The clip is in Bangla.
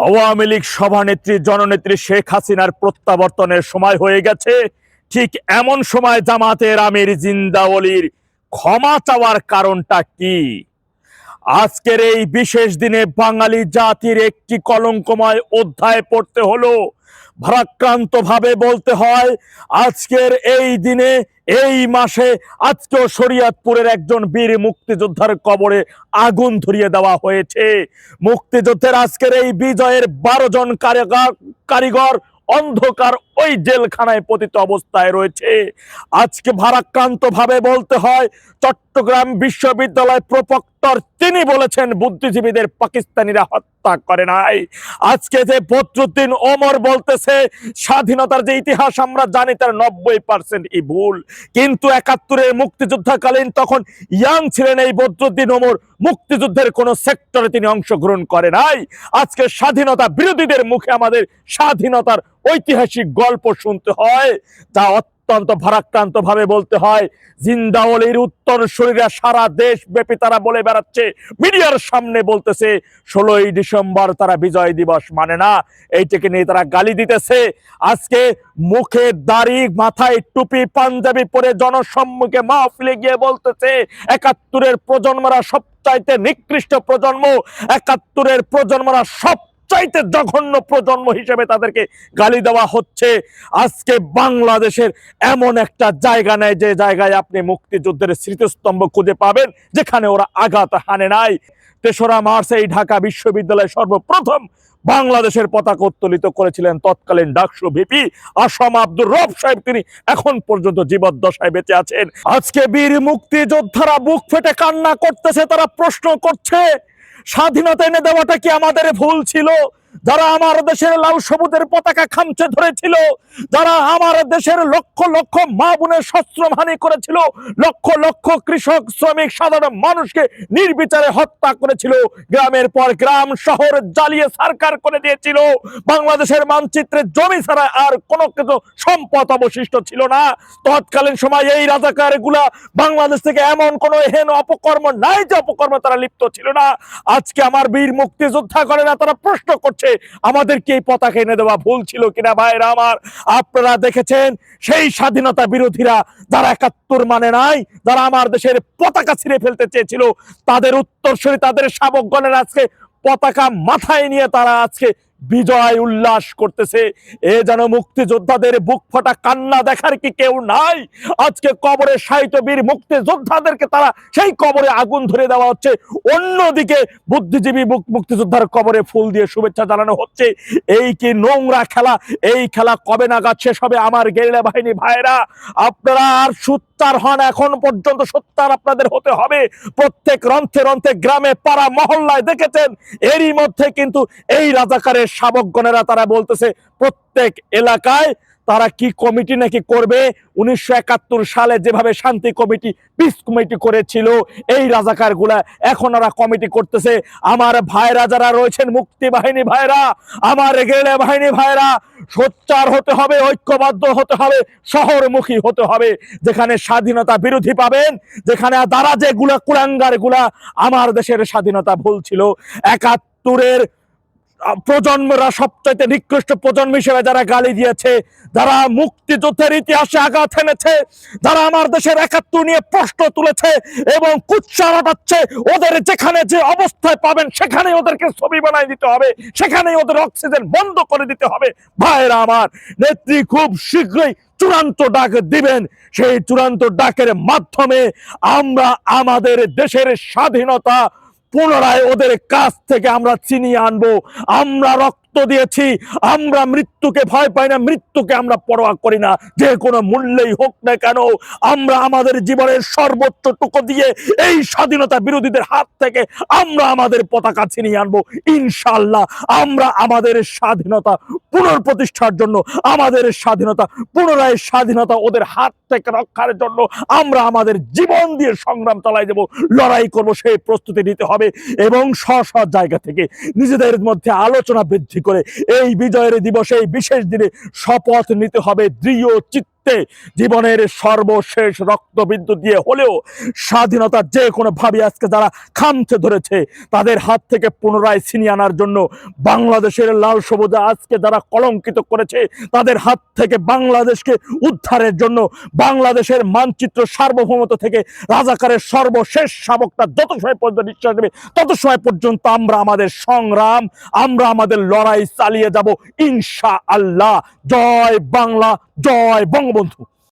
আওয়ামী লীগ সভানেত্রী, জননেত্রী শেখ হাসিনার প্রত্যাবর্তনের সময় হয়ে গেছে। ঠিক এমন সময় জামাতের আমির জিন্দাওলির ক্ষমা চাওয়ার কারণটা কি? আজকের এই বিশেষ দিনে বাঙালি জাতির একটি কলঙ্কময় অধ্যায় পড়তে হলো ভারাক্রান্ত ভাবে বলতে হয়, আজকের এই দিনে, এই মাসে আজকেও শরীয়তপুরের একজন বীর মুক্তিযোদ্ধার কবরে আগুন ধরিয়ে দেওয়া হয়েছে। মুক্তিযুদ্ধের আজকের এই বিজয়ের বারো জন কারিগর অন্ধকার ওই জেলখানায় পতিত অবস্থায় রয়েছে। আজকে ভারাক্রান্ত ভাবে বলতে হয় চট্টগ্রাম বিশ্ববিদ্যালয় প্রপক্টর তিনি বলেছেন, বুদ্ধিজীবীদের পাকিস্তানিরা হত্যা করে নাই। আজকে যে বদরুদ্দিন ওমর বলতেছে, স্বাধীনতার যে ইতিহাস আমরা জানি, তার নব্বই পার্সেন্ট ই ভুল। কিন্তু একাত্তরের মুক্তিযুদ্ধকালীন তখন ইয়াং ছিলেন এই বদরুদ্দিন ওমর, মুক্তিযুদ্ধের কোন সেক্টরে তিনি অংশগ্রহণ করে নাই। আজকে স্বাধীনতা বিরোধীদের মুখে আমাদের স্বাধীনতার ঐতিহাসিক গল্প শুনতে হয়, যা অত্যন্ত ভারাক্রান্ত ভাবে বলতে হয়, জিন্দাওয়ালির উত্তর শরীরে সারা দেশ ব্যাপী তারা বলে বেড়াচ্ছে, মিডিয়ার সামনে বলতেছে, ষোলোই ডিসেম্বর তারা বিজয় দিবস মানে না, এইটাকে নিয়ে তারা গালি দিতেছে। আজকে মুখে দাড়ি, মাথায় টুপি, পাঞ্জাবি পরে জনসম্মুখে মাহফিলে গিয়ে বলতেছে, একাত্তরের প্রজন্মরা সবচাইতে নিকৃষ্ট প্রজন্ম, একাত্তরের প্রজন্মরা সব চাইতে জঘন্য প্রজন্ম হিসেবে তাদেরকে গালি দেওয়া হচ্ছে। আজকে বাংলাদেশের এমন একটা জায়গা নেয় যে জায়গায় আপনি মুক্তিযুদ্ধের স্মৃতিস্তম্ভ খুঁজে পাবেন, যেখানে ওরা আঘাত হানে নাই। তেসরা মার্চ এই ঢাকা বিশ্ববিদ্যালয়ে সর্বপ্রথম বাংলাদেশের পতাকা উত্তোলিত করেছিলেন তৎকালীন ডাকসু ভিপি আসাম আব্দুর রব সাহেব। তিনি এখন পর্যন্ত জীবদ্দশায় বেঁচে আছেন। আজকে বীর মুক্তিযোদ্ধারা বুক ফেটে কান্না করতেছে, তারা প্রশ্ন করছে স্বাধীনতা এনে দেওয়াটা কি আমাদের ভুল ছিল? যারা আমার দেশের লাল সবুজের পতাকা খামচে ধরেছিল, যারা আমার দেশের লক্ষ লক্ষ মা বোনের শস্ত্রহানি করেছিল, লক্ষ লক্ষ কৃষক, শ্রমিক, সাধারণ মানুষকে নির্বিচারে হত্যা করেছিল, গ্রামের পর গ্রাম, শহর জ্বালিয়ে সরকার করে দিয়েছিল। বাংলাদেশের মানচিত্রে জমি ছাড়া আর কোনো কিছু সম্পদ অবশিষ্ট ছিল না। তৎকালীন সময় এই রাজাকারগুলা বাংলাদেশ থেকে এমন কোন হেন অপকর্ম, নাই যে অপকর্ম তারা লিপ্ত ছিল না। আজকে আমার বীর মুক্তিযোদ্ধা করে না তারা প্রশ্ন করছে আমাদেরকে এই পতাকা এনে দেওয়া ভুল ছিল কিনা ভাইরা আমার? আপনারা দেখেছেন, সেই স্বাধীনতা বিরোধীরা যারা একাত্তর মানে নাই, যারা আমার দেশের পতাকা ছিঁড়ে ফেলতে চেয়েছিল, তাদের উত্তরসূরি, তাদের শাবকগণের আজকে পতাকা মাথায় নিয়ে তারা আজকে বিজয় উল্লাস করতেছে। এ যেন মুক্তিযোদ্ধাদের বুক ফাটা কান্না দেখার কি কেউ নাই? আজকে কবরে সাহিত্য বীর মুক্তিযোদ্ধাদেরকে তারা সেই কবরে আগুন ধরে দেওয়া হচ্ছে। অন্যদিকে বুদ্ধিজীবী মুক্তিযোদ্ধার কবরে ফুল দিয়ে শুভেচ্ছা জানানো হচ্ছে। এই কি নোংরা খেলা? এই খেলা কবে নাগাদ শেষ হবে? আমার গেরিলা বাহিনী ভাইরা, আপনারা আর সুত্তার হন এখন পর্যন্ত সত্যার আপনাদের হতে হবে। প্রত্যেক রন্থে রন্থে গ্রামে পাড়া মহল্লায় দেখেছেন, এরই মধ্যে কিন্তু এই রাজাকারের শাবকগণেরা তারা বলতেছে, প্রত্যেক এলাকায় তারা কি কমিটি নাকি করবে? উনিশশো একাত্তর সালে যেভাবে শান্তি কমিটি পিস কমিটি করেছিল, এই রাজাকারগুলা এখন ওরা কমিটি করতেছে। আমার ভাইরা যারা রয়েছেন, মুক্তি বাহিনী ভাইরা, আমার গেলে বাহিনী ভাইরা, সোচ্চার হতে হবে, ঐক্যবদ্ধ হতে হবে, শহরমুখী হতে হবে, যেখানে স্বাধীনতা বিরোধী পাবেন, যেখানে দ্বারা যে গুলা কুলাঙ্গারগুলা আমার দেশের স্বাধীনতা ভুল ছিল। একাত্তরের প্রজন্মরা সবচাইতে নিকৃষ্ট প্রজন্ম হিসেবে যারা গালি দিয়েছে, যারা মুক্তিযুদ্ধের ইতিহাসে আঘাত এনেছে, যারা আমার দেশের একাত্তর নিয়ে প্রশ্ন তুলেছে এবং কুচ্চা রটাচ্ছে, ওদের যেখানে যে অবস্থায় পাবেন সেখানে ওদেরকে ছবি বানাই দিতে হবে, সেখানেই ওদের অক্সিজেন বন্ধ করে দিতে হবে। ভাইরা আমার, নেত্রী খুব শীঘ্রই চূড়ান্ত ডাক দিবেন। সেই চূড়ান্ত ডাকের মাধ্যমে আমরা আমাদের দেশের স্বাধীনতা পুনরায় ওদের কাছ থেকে আমরা চিনিয়ে আনব। আমরা রক্ত দিয়েছি, আমরা মৃত্যুকে ভয় পাই না, মৃত্যুকে আমরা পরোয়া করি না। যে কোনো মূল্যেই হোক না কেন, আমরা আমাদের জীবনের সর্বোচ্চ টুকু দিয়ে এই স্বাধীনতা বিরোধীদের হাত থেকে আমরা আমাদের পতাকা ছিনিয়ে আনব ইনশাল্লাহ আমরা আমাদের স্বাধীনতা পুনর্প্রতিষ্ঠার জন্য, আমাদের স্বাধীনতা পুনরায় স্বাধীনতা ওদের হাত থেকে রক্ষার জন্য আমরা আমাদের জীবন দিয়ে সংগ্রাম চালাই যাব লড়াই করব, সেই প্রস্তুতি নিতে হবে এবং স্ব জায়গা থেকে নিজেদের মধ্যে আলোচনা বৃদ্ধি করে এই বিজয়ের দিবসে বিশেষ দিনে শপথ নিতে হবে দৃঢ় চিত্ত রক্তে জীবনের সর্বশেষ রক্তবিন্দু দিয়ে হলেও স্বাধীনতা যে কোনো ভাবে আজকে যারা খামছে ধরেছে, তাদের হাত থেকে পুনরায় ছিনিয়ে আনার জন্য বাংলাদেশের লাল সবুজে আজকে যারা কলঙ্কিত করেছে, তাদের হাত থেকে বাংলাদেশকে উদ্ধারের জন্য বাংলাদেশের মানচিত্র সার্বভৌমত্ব থেকে রাজাকারের সর্বশেষ শাবকটা যত সময় পর্যন্ত নিঃশ্বাস নেবে, তত সময় পর্যন্ত আমরা আমাদের সংগ্রাম, আমরা আমাদের লড়াই চালিয়ে যাব ইনশা আল্লাহ জয় বাংলা জয় বঙ্গবন্ধু।